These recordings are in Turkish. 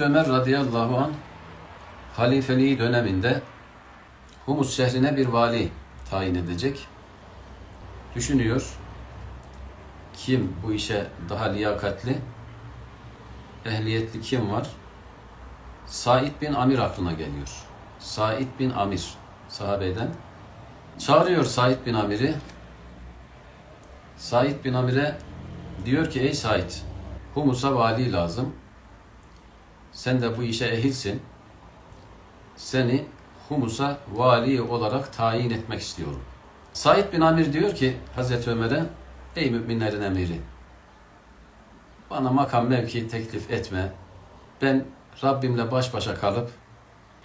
Ömer radıyallahu an halifeliği döneminde Humus şehrine bir vali tayin edecek. Düşünüyor. Kim bu işe daha liyakatli, ehliyetli kim var? Said bin Amir aklına geliyor. Said bin Amir sahabeden. Çağırıyor Said bin Amir'i. Said bin Amir'e diyor ki ey Said Humus'a vali lazım. Sen de bu işe ehilsin. Seni Humus'a vali olarak tayin etmek istiyorum. Said bin Amir diyor ki Hazreti Ömer'e Ey müminlerin emiri bana makam mevki teklif etme. Ben Rabbimle baş başa kalıp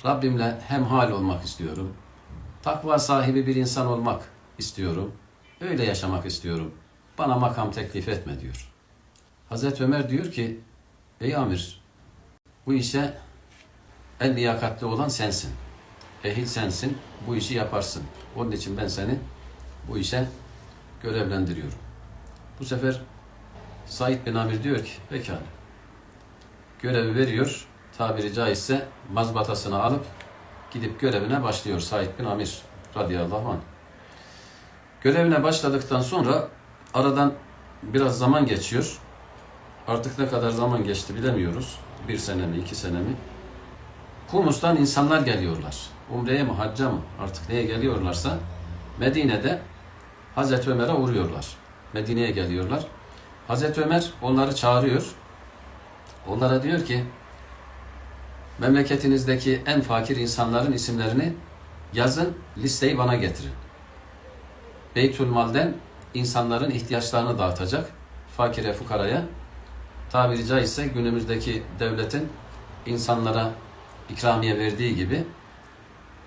Rabbimle hemhal olmak istiyorum. Takva sahibi bir insan olmak istiyorum. Öyle yaşamak istiyorum. Bana makam teklif etme diyor. Hazreti Ömer diyor ki Ey Amir bu işe en liyakatli olan sensin. Ehil sensin. Bu işi yaparsın. Onun için ben seni bu işe görevlendiriyorum. Bu sefer Said bin Amir diyor ki pekala. Görevi veriyor. Tabiri caizse mazbatasını alıp gidip görevine başlıyor Said bin Amir radıyallahu anh. Görevine başladıktan sonra aradan biraz zaman geçiyor. Artık ne kadar zaman geçti bilemiyoruz. Bir sene mi, iki sene mi? Humus'tan insanlar geliyorlar. Umre'ye mi, hacca mı? Artık neye geliyorlarsa Medine'de Hazreti Ömer'e uğruyorlar. Medine'ye geliyorlar. Hazreti Ömer onları çağırıyor. Onlara diyor ki memleketinizdeki en fakir insanların isimlerini yazın, listeyi bana getirin. Beytülmal'den insanların ihtiyaçlarını dağıtacak fakire fukaraya tabiri caizse günümüzdeki devletin insanlara ikramiye verdiği gibi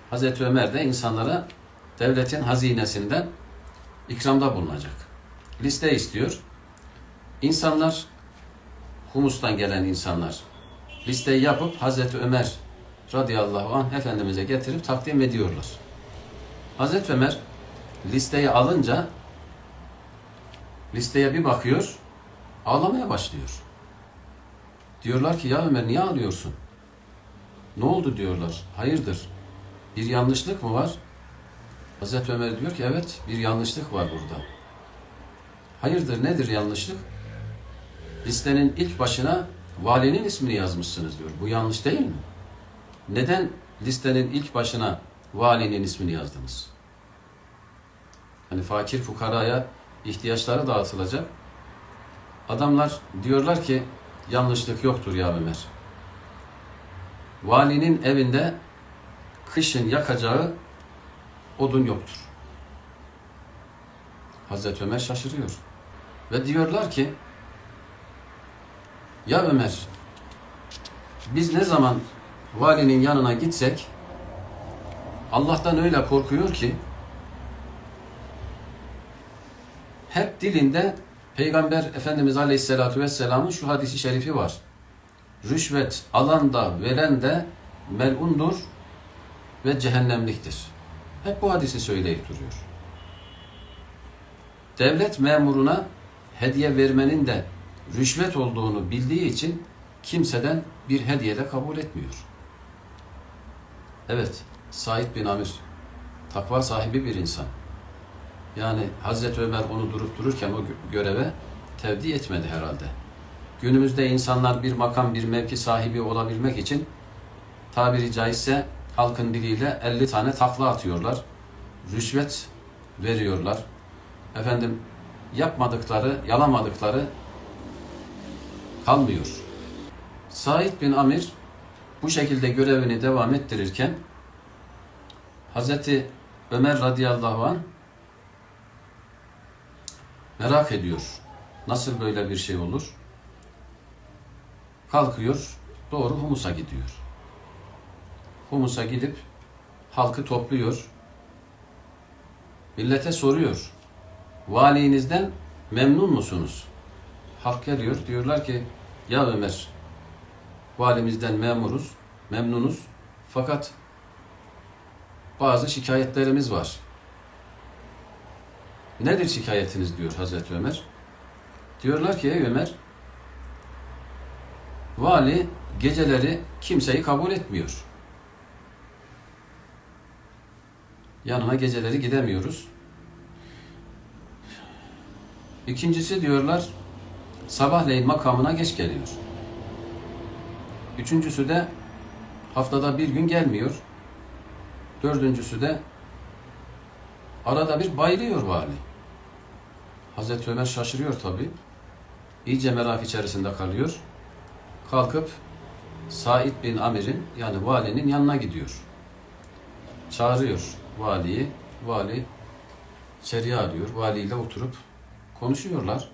Hazreti Ömer de insanlara devletin hazinesinden ikramda bulunacak. Liste istiyor. İnsanlar Humus'tan gelen insanlar listeyi yapıp Hazreti Ömer radıyallahu anh Efendimiz'e getirip takdim ediyorlar. Hazreti Ömer listeyi alınca listeye bir bakıyor ağlamaya başlıyor. Diyorlar ki ya Ömer niye ağlıyorsun? Ne oldu diyorlar. Hayırdır? Bir yanlışlık mı var? Hazreti Ömer diyor ki evet bir yanlışlık var burada. Hayırdır nedir yanlışlık? Listenin ilk başına valinin ismini yazmışsınız diyor. Bu yanlış değil mi? Neden listenin ilk başına valinin ismini yazdınız? Hani fakir fukaraya ihtiyaçları dağıtılacak. Adamlar diyorlar ki yanlışlık yoktur ya Ömer. Valinin evinde kışın yakacağı odun yoktur. Hazreti Ömer şaşırıyor. Ve diyorlar ki ya Ömer biz ne zaman valinin yanına gitsek Allah'tan öyle korkuyor ki hep dilinde Peygamber Efendimiz Aleyhisselatü Vesselam'ın şu hadisi şerifi var. Rüşvet alan da veren de melundur ve cehennemliktir. Hep bu hadisi söyleyip duruyor. Devlet memuruna hediye vermenin de rüşvet olduğunu bildiği için kimseden bir hediye de kabul etmiyor. Evet, Said bin Amir takva sahibi bir insan. Yani Hazreti Ömer onu durup dururken o göreve tevdi etmedi herhalde. Günümüzde insanlar bir makam, bir mevki sahibi olabilmek için tabiri caizse halkın diliyle 50 tane takla atıyorlar. Rüşvet veriyorlar. Efendim yapmadıkları, yalamadıkları kalmıyor. Said bin Amir bu şekilde görevini devam ettirirken Hazreti Ömer radıyallahu an merak ediyor. Nasıl böyle bir şey olur? Kalkıyor, doğru Humus'a gidiyor. Humus'a gidip halkı topluyor. Millete soruyor. Valinizden memnun musunuz? Halk geliyor. Diyorlar ki ya Ömer valimizden memuruz, memnunuz. Fakat bazı şikayetlerimiz var. Nedir şikayetiniz diyor Hazreti Ömer. Diyorlar ki ey Ömer vali geceleri kimseyi kabul etmiyor. Yanına geceleri gidemiyoruz. İkincisi diyorlar sabahleyin makamına geç geliyor. Üçüncüsü de haftada bir gün gelmiyor. Dördüncüsü de arada bir bayılıyor vali. Hazreti Ömer şaşırıyor tabi. İyice merak içerisinde kalıyor. Kalkıp Said bin Amir'in yani valinin yanına gidiyor. Çağırıyor valiyi. Vali içeriye alıyor. Valiyle oturup konuşuyorlar.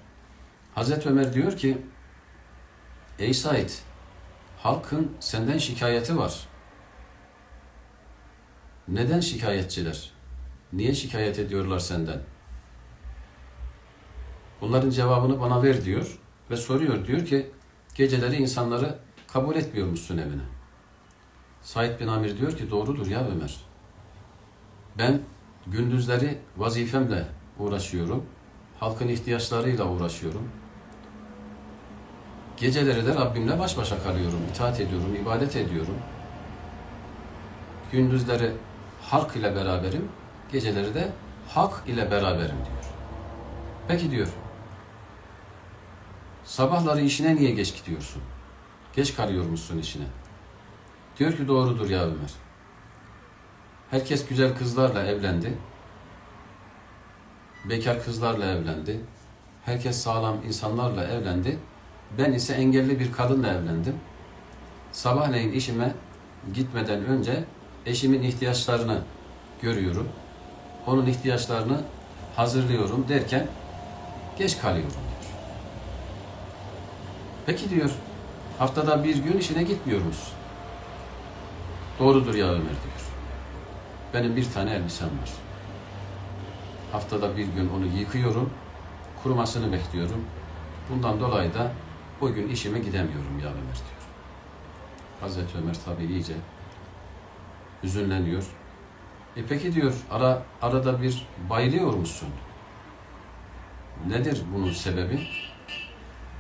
Hazreti Ömer diyor ki Ey Said halkın senden şikayeti var. Neden şikayetçiler? Niye şikayet ediyorlar senden? Bunların cevabını bana ver diyor ve soruyor. Diyor ki geceleri insanları kabul etmiyormuşsun evine. Said bin Amir diyor ki doğrudur ya Ömer. Ben gündüzleri vazifemle uğraşıyorum. Halkın ihtiyaçlarıyla uğraşıyorum. Geceleri de Rabbimle baş başa kalıyorum, itaat ediyorum, ibadet ediyorum. Gündüzleri halk ile beraberim, geceleri de hak ile beraberim diyor. Peki diyor, sabahları işine niye geç gidiyorsun? Geç kalıyormuşsun işine. Diyor ki doğrudur ya Ömer. Herkes güzel kızlarla evlendi. Bekar kızlarla evlendi. Herkes sağlam insanlarla evlendi. Ben ise engelli bir kadınla evlendim. Sabahleyin işime gitmeden önce eşimin ihtiyaçlarını görüyorum. Onun ihtiyaçlarını hazırlıyorum derken geç kalıyorum. Peki diyor, haftada bir gün işine gitmiyor musun? Doğrudur ya Ömer diyor. Benim bir tane elbisem var. Haftada bir gün onu yıkıyorum, kurumasını bekliyorum. Bundan dolayı da o gün işime gidemiyorum ya Ömer diyor. Hazreti Ömer tabi iyice hüzünleniyor. E peki diyor, ara, arada bir bayılıyor musun? Nedir bunun sebebi?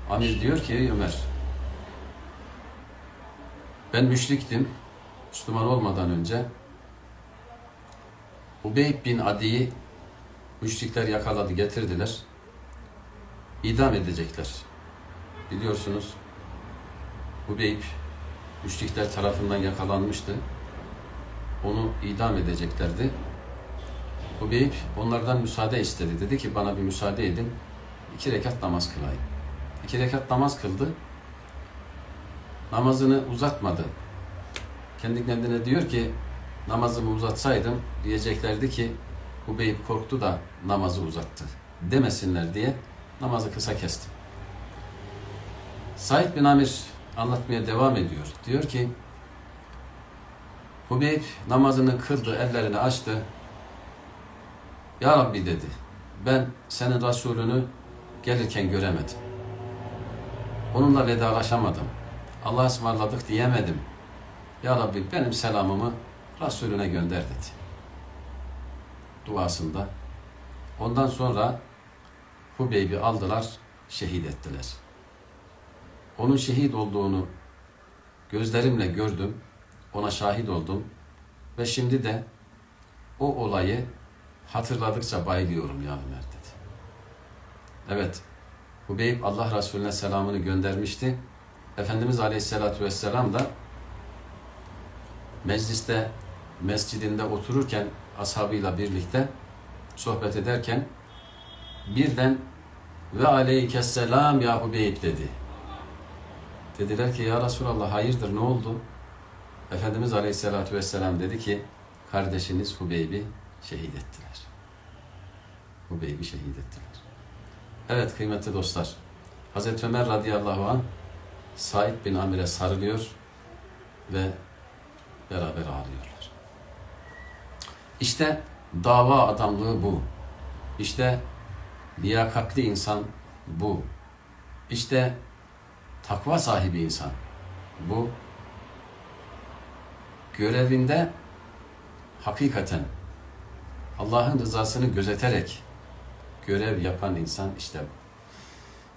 Amir diyor ki Ömer, ben müşriktim, Müslüman olmadan önce. Ubeyb bin Adi'yi müşrikler yakaladı, getirdiler. İdam edecekler. Biliyorsunuz, Ubeyb müşrikler tarafından yakalanmıştı. Onu idam edeceklerdi. Ubeyb onlardan müsaade istedi. Dedi ki bana bir müsaade edin. iki rekat namaz kılayım. İki rekat namaz kıldı. Namazını uzatmadı. Kendi kendine diyor ki namazımı uzatsaydım diyeceklerdi ki Ubeyb korktu da namazı uzattı demesinler diye namazı kısa kestim. Said bin Amir anlatmaya devam ediyor. Diyor ki Hubeyb namazını kıldı, ellerini açtı. Ya Rabbi dedi, ben senin Resulünü gelirken göremedim. Onunla vedalaşamadım. Allah'a ısmarladık diyemedim. Ya Rabbi benim selamımı Resulüne gönder dedi. Duasında. Ondan sonra Hubeyb'i aldılar, şehit ettiler. Onun şehit olduğunu gözlerimle gördüm, ona şahit oldum ve şimdi de o olayı hatırladıkça bayılıyorum ya Ömer dedi. Evet, Hubeyb Allah Resulüne selamını göndermişti. Efendimiz Aleyhisselatü Vesselam da mecliste, mescidinde otururken ashabıyla birlikte sohbet ederken birden ve aleykesselam ya Hubeyb dedi. Dediler ki ya Resulallah hayırdır ne oldu? Efendimiz Aleyhisselatü Vesselam dedi ki kardeşiniz Hubeyb'i şehit ettiler. Hubeyb'i şehit ettiler. Evet kıymetli dostlar. Hazreti Ömer radıyallahu an Said bin Amir'e sarılıyor ve beraber ağlıyorlar. İşte dava adamlığı bu. İşte liyakatli insan bu. İşte takva sahibi insan bu. Görevinde hakikaten Allah'ın rızasını gözeterek görev yapan insan işte.